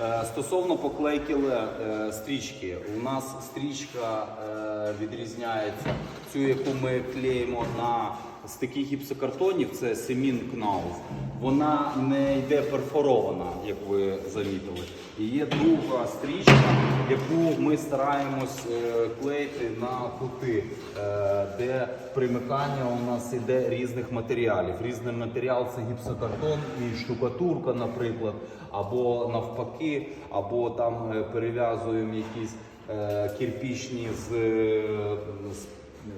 Е, Стосовно поклейки ле- е, стрічки, у нас стрічка е, відрізняється. Цю, яку ми клеїмо на з таких гіпсокартонів, це Семін Кнауф. Вона не йде перфорована, як ви замітили. І є друга стрічка, яку ми стараємось е, клеїти на кути, е, де примикання у нас йде різних матеріалів. Різний матеріал це гіпсокартон і штукатурка, наприклад, або навпаки, або там е, перев'язуємо якісь кирпічні з,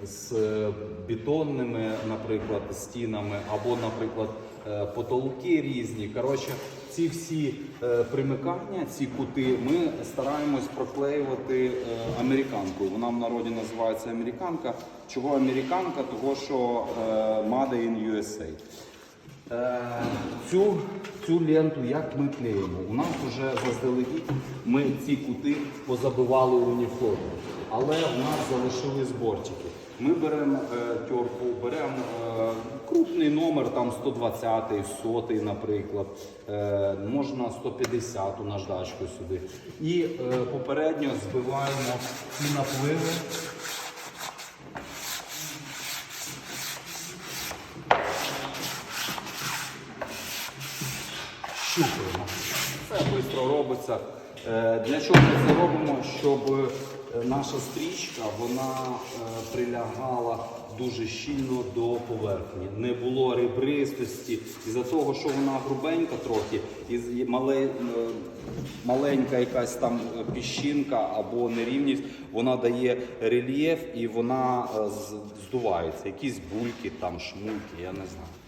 з е, бетонними, наприклад, стінами, або, наприклад, е, потолки різні. Коротше, ці всі е, примикання, ці кути, ми стараємось проклеювати американкою. Вона в народі називається американка. Чого американка? Того, що Made in USA. Цю, цю ленту як ми клеїмо? У нас вже заздалегідь ми ці кути позабивали уніфлотом, але у нас залишились бортики. Ми беремо е, терку, беремо е, крупний номер, там 120, 100, наприклад, е, можна 150 наждачку сюди. І е, попередньо збиваємо ці напливи. Щупаємо. Це швидко робиться. Е, Для чого ми це робимо? Щоб е, наша стрічка вона е, прилягала дуже щільно до поверхні. Не було ребристості. Із-за того, що вона грубенька трохи, і мале, маленька якась там піщинка або нерівність, вона дає рельєф і вона здувається. Якісь бульки, там, шмульки, я не знаю.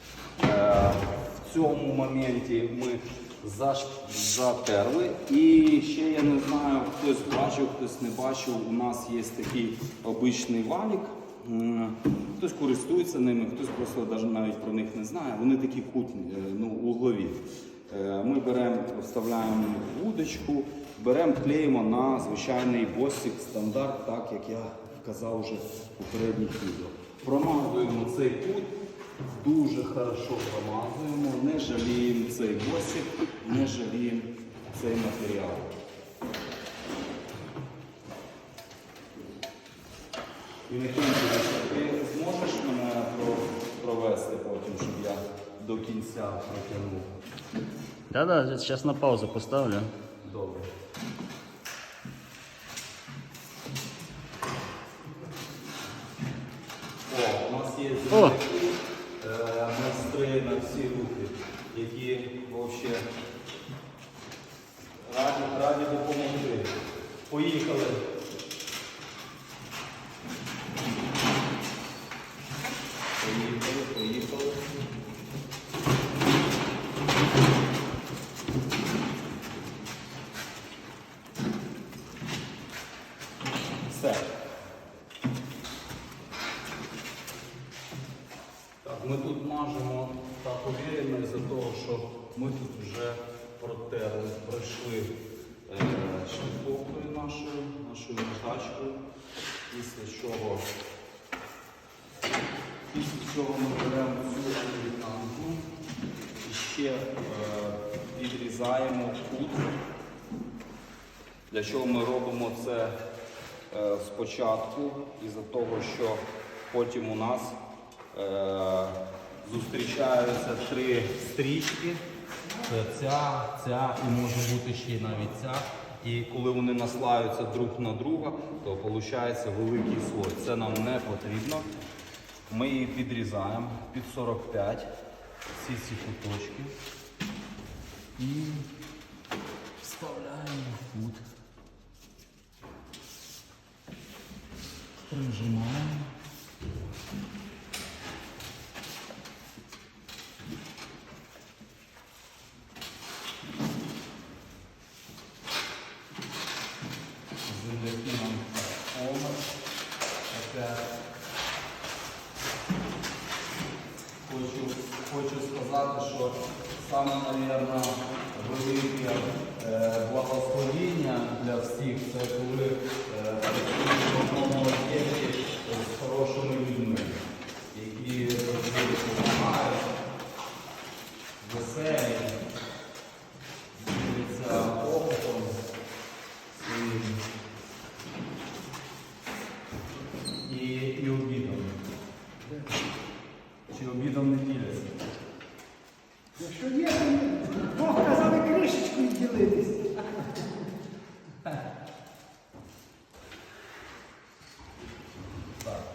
Цьому моменті ми затерли. І ще я не знаю, хтось бачив, хтось не бачив. У нас є такий обичний валік. Хтось користується ними, хтось просто навіть- про них не знає. Вони такі кутні, е, ну, углові. Е, Ми беремо, вставляємо вудочку, беремо, клеїмо на звичайний босик стандарт, так як я казав вже в попередніх відео. Промазуємо цей кут. Дуже хорошо промазуємо, не жаліємо цей босик, не жаліємо цей матеріал. І не ти зможеш мене провести потім, щоб я до кінця протягнув. Да-да, сейчас на паузу поставлю. Добре. О, у нас є О! земляки, е, майстри на всі руки, які взагалі раді, раді допомогти. Поїхали. Поїхали, поїхали. Все. Так, ми тут мажемо так уверенно із-за того, що ми тут вже протерли, пройшли е, шліфовкою нашою, нашою наждачкою. Після чого, після чого ми беремо цю американку і ще е, відрізаємо кут. Для чого ми робимо це е, спочатку, із-за того, що потім у нас зустрічаються три стрічки. Це ця, ця і може бути ще й навіть ця. І коли вони наслаються друг на друга, то виходить великий слой. Це нам не потрібно. Ми її підрізаємо під 45, всі ці куточки. І вставляємо в кут. Прижимаємо. Опять. Хочу, хочу сказати, що саме, мабуть, велике е, благословіння для всіх це коли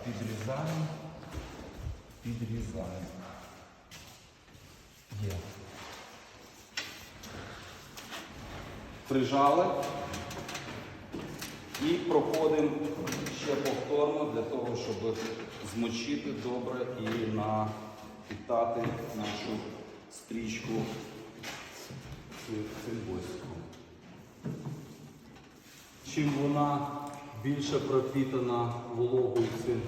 підрізаємо, підрізаємо. Є. Прижали і проходимо ще повторно для того, щоб змочити добре і напітати нашу стрічку цим восіком. Чим вона більше пропітана вологою цим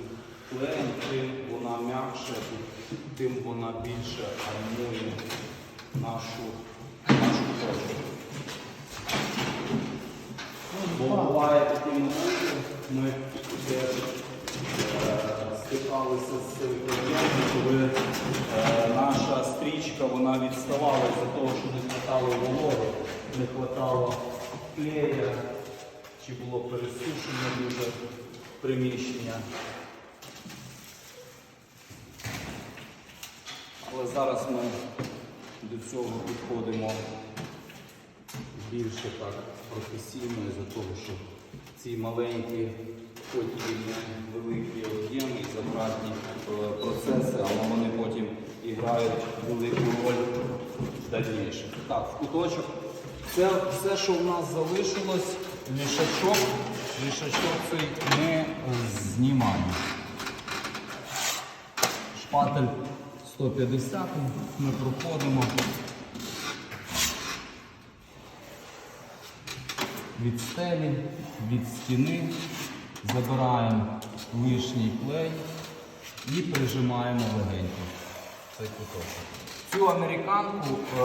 клеєм, тим вона м'якше, і тим вона більше армує нашу, нашу точку. Бо буває такі моменти, ми теж стикалися з цим коли е, наша стрічка вона відставала з-за того, що не хватало вологи, не хватало клея, чи було пересушення дуже приміщення. Але зараз ми до цього підходимо більше так професійно із-за того, що ці маленькі, і великі об'єми і затратні е, процеси, але вони потім і грають велику роль в дальнішому. Так, в куточок. Це все, що в нас залишилось, лішачок, лішачок цей ми е, знімаємо. Шпатель 150 ми проходимо. від стелі, від стіни, забираємо лишній клей і прижимаємо легенько цей куточок. Цю американку е,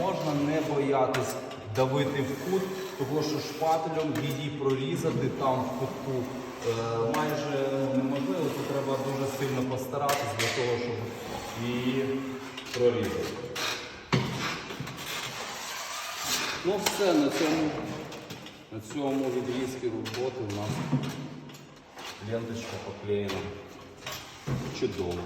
можна не боятись давити в кут, тому що шпателем її прорізати там в кутку е, майже неможливо, це треба дуже сильно постаратись для того, щоб її прорізати. Ну все, на цьому, на цьому відрізці роботи у нас ленточка поклеєна чудово.